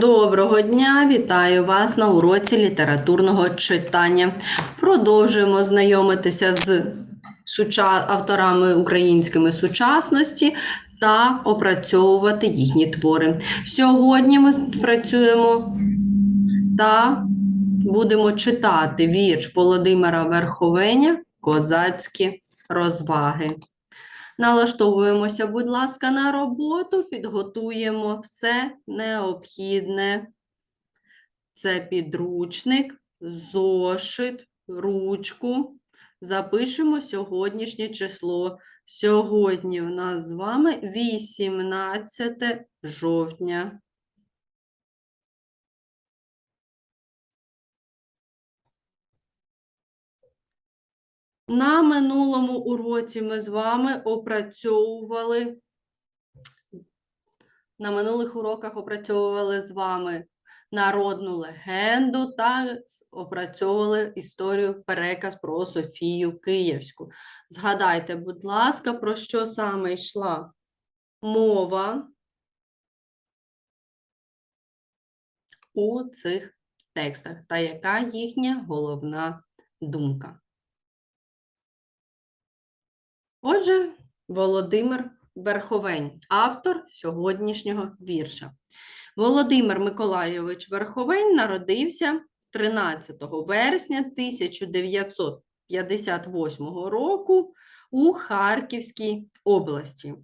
Доброго дня, вітаю вас на уроці літературного читання. Продовжуємо знайомитися з авторами українськими сучасності та опрацьовувати їхні твори. Сьогодні ми працюємо та будемо читати вірш Володимира Верховеня Козацькі розваги. Налаштовуємося, будь ласка, на роботу, підготуємо все необхідне. Це підручник, зошит, ручку. Запишемо сьогоднішнє число. Сьогодні у нас з вами 18 жовтня. На минулому уроці ми з вами опрацьовували, на минулих уроках опрацьовували з вами народну легенду та опрацьовували історію переказ про Софію Київську. Згадайте, будь ласка, про що саме йшла мова у цих текстах та яка їхня головна думка. Отже, Володимир Верховень, автор сьогоднішнього вірша. Володимир Миколайович Верховень народився 13 вересня 1958 року у Харківській області.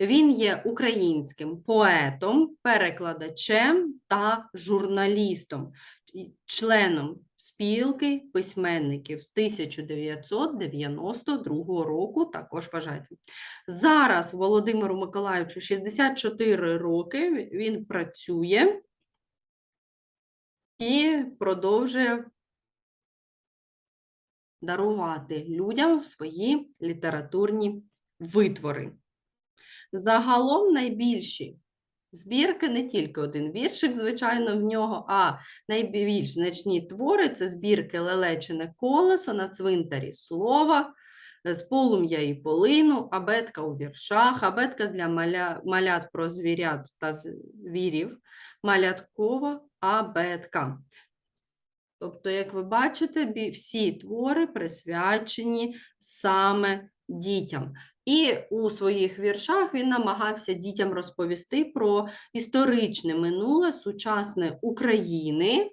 Він є українським поетом, перекладачем та журналістом, членом спілки письменників з 1992 року, також вважається. Зараз Володимиру Миколайовичу 64 роки, він працює і продовжує дарувати людям свої літературні витвори. Загалом найбільші збірки, не тільки один віршик, звичайно, в нього, а найбільш значні твори це збірки Лелечене колесо на цвинтарі слова, з полум'я і полину, абетка у віршах, абетка для маля, малят про звірят та звірів, маляткова абетка. Тобто, як ви бачите, всі твори присвячені саме дітям. І у своїх віршах він намагався дітям розповісти про історичне минуле сучасне України.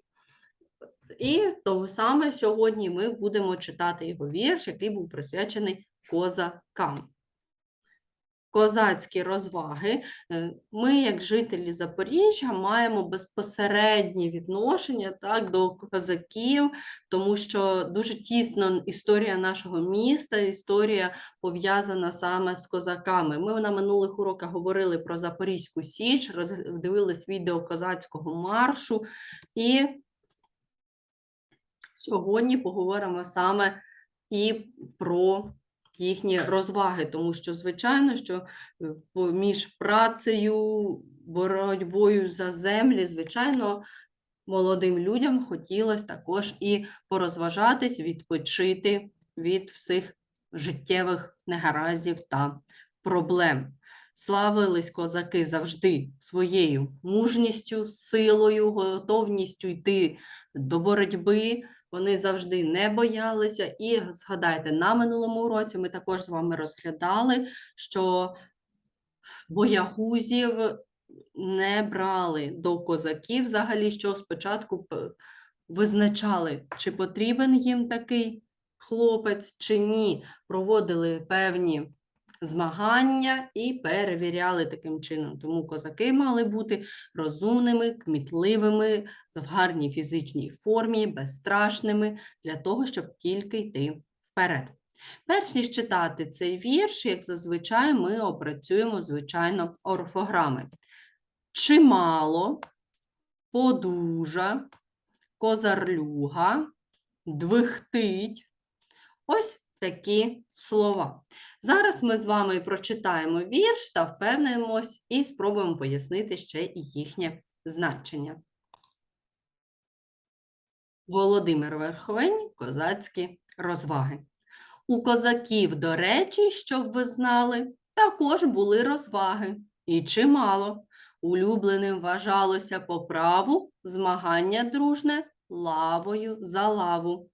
І того саме сьогодні ми будемо читати його вірш, який був присвячений козакам. Козацькі розваги. Е, Ми, як жителі Запоріжжя, маємо безпосереднє відношення так, до козаків, тому що дуже тісно історія нашого міста, історія пов'язана саме з козаками. Ми на минулих уроках говорили про Запорізьку Січ, роз- дивились відео козацького маршу, і сьогодні поговоримо саме і про їхні розваги, тому що, звичайно, що е, поміж працею, боротьбою за землі, звичайно, молодим людям хотілося також і порозважатись, відпочити від всіх життєвих негараздів та проблем. Славились козаки завжди своєю мужністю, силою, готовністю йти до боротьби. Вони завжди не боялися. І згадайте, на минулому уроці ми також з вами розглядали, що боягузів не брали до козаків взагалі, що спочатку визначали, чи потрібен їм такий хлопець, чи ні. Проводили певні змагання і перевіряли таким чином. Тому козаки мали бути розумними, кмітливими, в гарній фізичній формі, безстрашними, для того, щоб тільки йти вперед. Перш ніж читати цей вірш, як зазвичай, ми опрацюємо, звичайно, орфограми. Чимало, подужа, козарлюга, двихтить. Ось такі слова. Зараз ми з вами прочитаємо вірш та впевнимось і спробуємо пояснити ще і їхнє значення. Володимир Верховень, козацькі розваги. У козаків, до речі, щоб ви знали, також були розваги, і чимало. Улюбленим вважалося по праву змагання дружне лавою за лаву.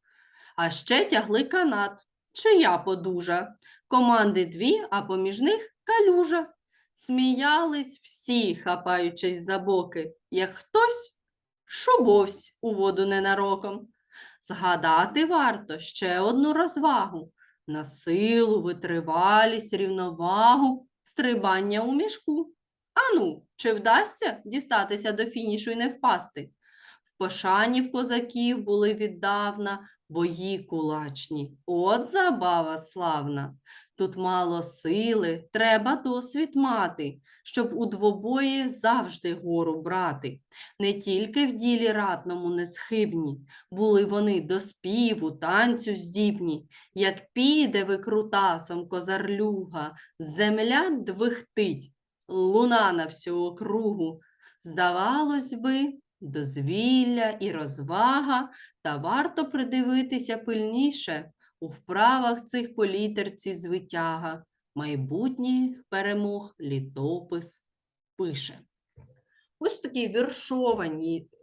А ще тягли канат, чия подужа. Команди дві, а поміж них калюжа. Сміялись всі, хапаючись за боки, як хтось шубовсь у воду ненароком. Згадати варто ще одну розвагу на силу, витривалість, рівновагу, стрибання у мішку. Ану, чи вдасться дістатися до фінішу і не впасти? В пошані в козаків були віддавна бої кулачні. От забава славна. Тут мало сили, треба досвід мати, щоб у двобої завжди гору брати. Не тільки в ділі ратному несхибні, були вони до співу, танцю здібні. Як піде викрутасом козарлюга, земля двихтить, луна на всю округу. Здавалось би, дозвілля і розвага, та варто придивитися пильніше у вправах цих по літерці звитяга. Майбутніх перемог літопис пише. Ось в такій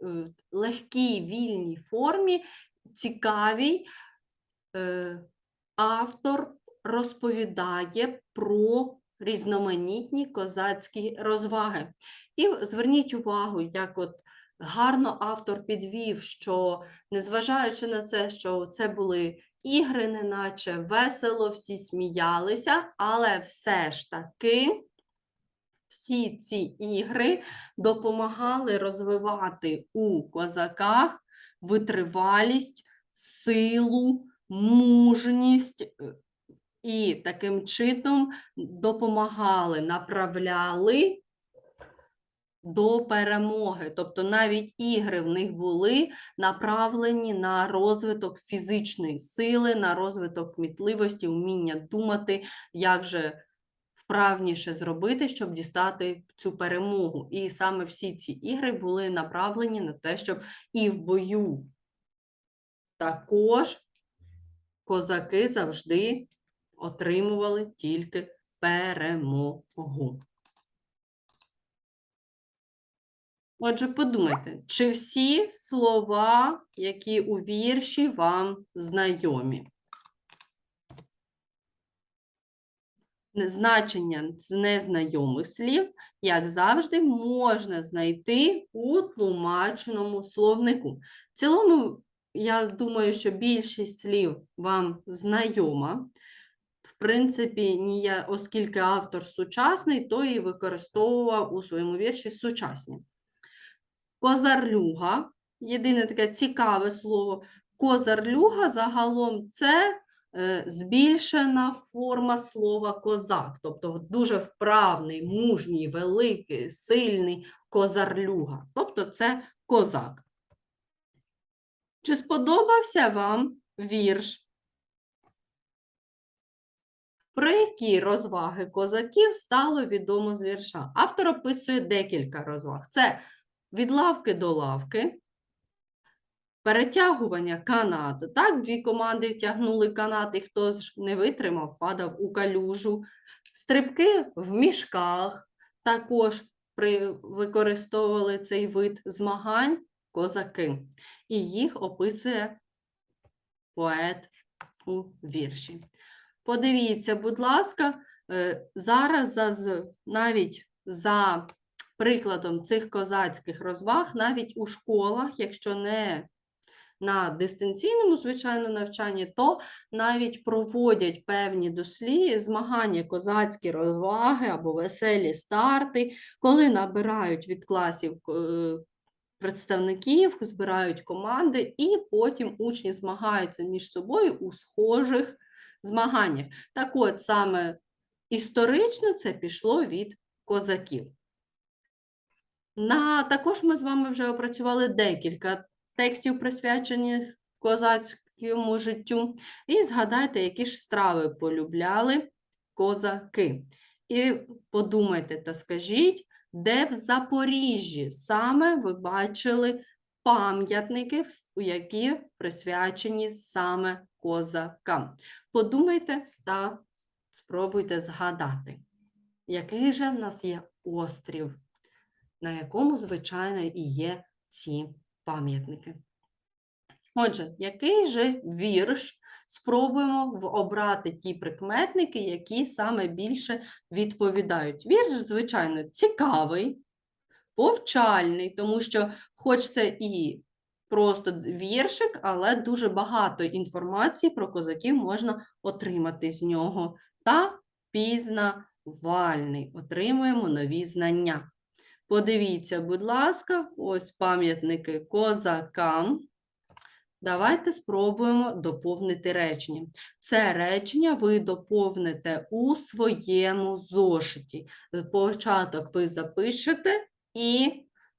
е, легкій вільній формі, цікавій, е, автор розповідає про різноманітні козацькі розваги. І зверніть увагу, як от гарно автор підвів, що незважаючи на це, що це були ігри, неначе весело, всі сміялися, але все ж таки всі ці ігри допомагали розвивати у козаках витривалість, силу, мужність е, і таким чином допомагали, направляли до перемоги. Тобто навіть ігри в них були направлені на розвиток фізичної сили, на розвиток кмітливості, вміння думати, як же вправніше зробити, щоб дістати цю перемогу. І саме всі ці ігри були направлені на те, щоб і в бою також козаки завжди отримували тільки перемогу. Отже, подумайте, чи всі слова, які у вірші вам знайомі? Значення з незнайомих слів, як завжди, можна знайти у тлумаченому словнику. В цілому, я думаю, що більшість слів вам знайома. В принципі, оскільки автор сучасний, то і використовував у своєму вірші сучасні. Козарлюга, єдине таке цікаве слово. Козарлюга загалом це е, збільшена форма слова козак, тобто дуже вправний, мужній, великий, сильний козарлюга. Тобто це козак. Чи сподобався вам вірш? Про які розваги козаків стало відомо з вірша? Автор описує декілька розваг. Це від лавки до лавки, перетягування канату. Так, дві команди втягнули канат, і хто ж не витримав, падав у калюжу. Стрибки в мішках також при, використовували цей вид змагань козаки. І їх описує поет у вірші. Подивіться, будь ласка, е, зараз навіть за прикладом цих козацьких розваг, навіть у школах, якщо не на дистанційному, звичайно, навчанні, то навіть проводять певні досліди, змагання, козацькі розваги або веселі старти, коли набирають від класів е, представників, збирають команди, і потім учні змагаються між собою у схожих змаганнях. Так от саме історично це пішло від козаків. На, також ми з вами вже опрацювали декілька текстів, присвячених козацькому життю. І згадайте, які ж страви полюбляли козаки. І подумайте та скажіть, де в Запоріжжі саме ви бачили пам'ятники, які присвячені саме козакам. Подумайте та спробуйте згадати, який же в нас є острів на якому, звичайно, і є ці пам'ятники. Отже, який же вірш спробуємо обрати ті прикметники, які саме більше відповідають? Вірш, звичайно, цікавий, повчальний, тому що хоч це і просто віршик, але дуже багато інформації про козаків можна отримати з нього. Та пізнавальний. Отримуємо нові знання. Подивіться, будь ласка, ось пам'ятники козакам. Давайте спробуємо доповнити речення. Це речення ви доповните у своєму зошиті. Початок ви запишете і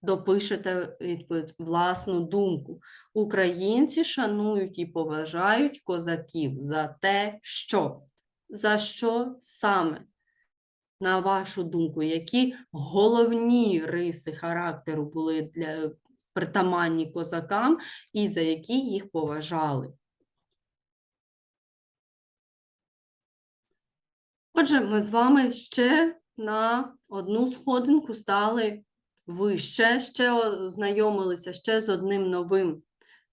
допишете відповідь власну думку. Українці шанують і поважають козаків за те, що. За що саме? На вашу думку, які головні риси характеру були для притаманні козакам і за які їх поважали? Отже, ми з вами ще на одну сходинку стали вище, ще ознайомилися ще з одним новим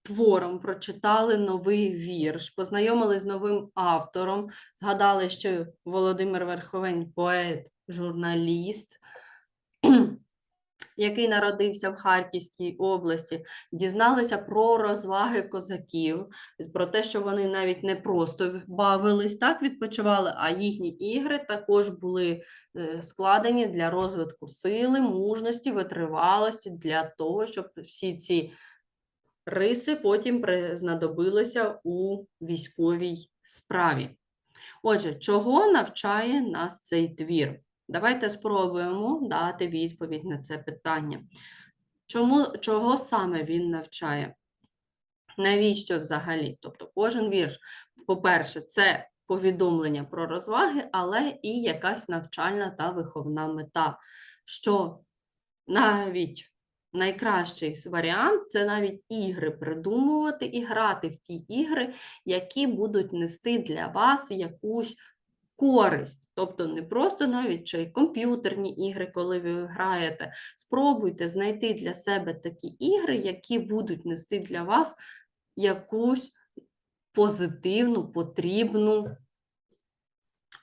твором, прочитали новий вірш, познайомилися з новим автором, згадали, що Володимир Верховень поет, журналіст, який народився в Харківській області, дізналися про розваги козаків, про те, що вони навіть не просто бавились, так відпочивали, а їхні ігри також були е, складені для розвитку сили, мужності, витривалості, для того, щоб всі ці риси потім знадобилися у військовій справі. Отже, чого навчає нас цей твір? Давайте спробуємо дати відповідь на це питання. Чому, чого саме він навчає? Навіщо взагалі? Тобто кожен вірш, по-перше, це повідомлення про розваги, але і якась навчальна та виховна мета. Що навіть найкращий варіант це навіть ігри придумувати і грати в ті ігри, які будуть нести для вас якусь користь. Тобто не просто навіть чи комп'ютерні ігри, коли ви граєте. Спробуйте знайти для себе такі ігри, які будуть нести для вас якусь позитивну, потрібну,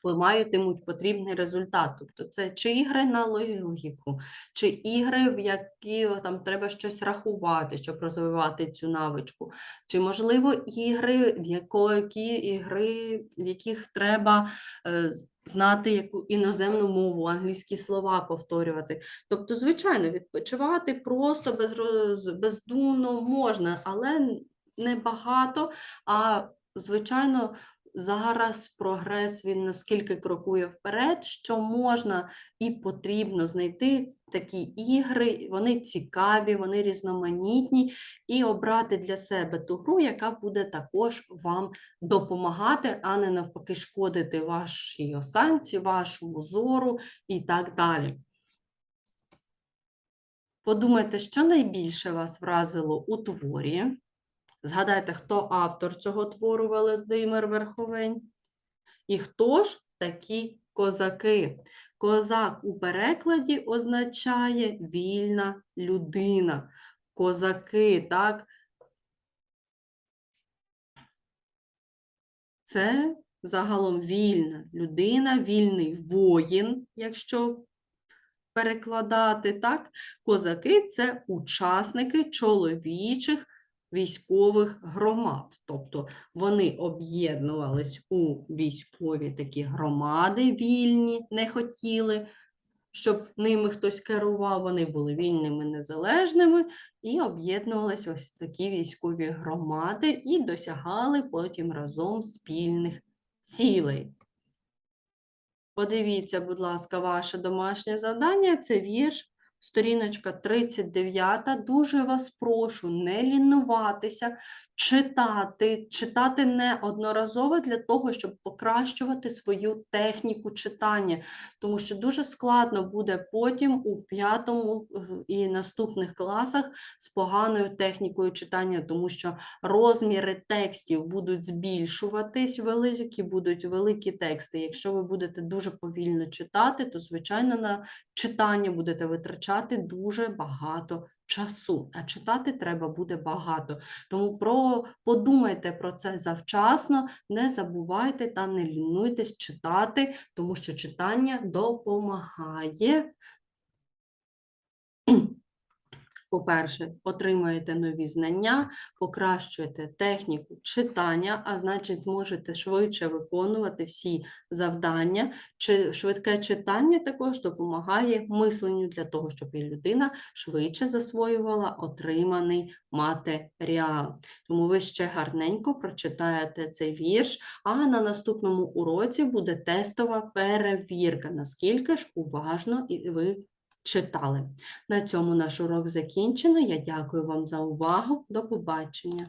матимуть потрібний результат. Тобто це чи ігри на логіку, чи ігри, в які там треба щось рахувати, щоб розвивати цю навичку, чи, можливо, ігри, в які ігри, в яких треба е, знати яку іноземну мову, англійські слова повторювати. Тобто, звичайно, відпочивати просто безроз- бездумно можна, але не багато, а звичайно. Зараз прогрес він наскільки крокує вперед, що можна і потрібно знайти такі ігри, вони цікаві, вони різноманітні, і обрати для себе ту гру, яка буде також вам допомагати, а не навпаки шкодити вашій осанці, вашому зору і так далі. Подумайте, що найбільше вас вразило у творі. Згадайте, хто автор цього твору Володимир Верховень. І хто ж такі козаки? Козак у перекладі означає вільна людина. Козаки, так? Це загалом вільна людина, вільний воїн, якщо перекладати, так? Козаки це учасники чоловічих військових громад. Тобто вони об'єднувались у військові такі громади вільні, не хотіли, щоб ними хтось керував. Вони були вільними, незалежними і об'єднувались ось такі військові громади і досягали потім разом спільних цілей. Подивіться, будь ласка, ваше домашнє завдання це вірш, сторіночка 39. Дуже вас прошу не лінуватися, читати, читати неодноразово для того, щоб покращувати свою техніку читання, тому що дуже складно буде потім у п'ятому е, і наступних класах з поганою технікою читання, тому що розміри текстів будуть збільшуватись, великі будуть великі тексти. Якщо ви будете дуже повільно читати, то, звичайно, на читання будете витрачати витрачати дуже багато часу, а читати треба буде багато. Тому про, подумайте про це завчасно, не забувайте та не лінуйтесь читати, тому що читання допомагає по-перше, отримуєте нові знання, покращуєте техніку читання, а значить, зможете швидше виконувати всі завдання. Чи швидке читання також допомагає мисленню для того, щоб і людина швидше засвоювала отриманий матеріал. Тому ви ще гарненько прочитаєте цей вірш, а на наступному уроці буде тестова перевірка, наскільки ж уважно і ви читали. На цьому наш урок закінчено. Я дякую вам за увагу. До побачення.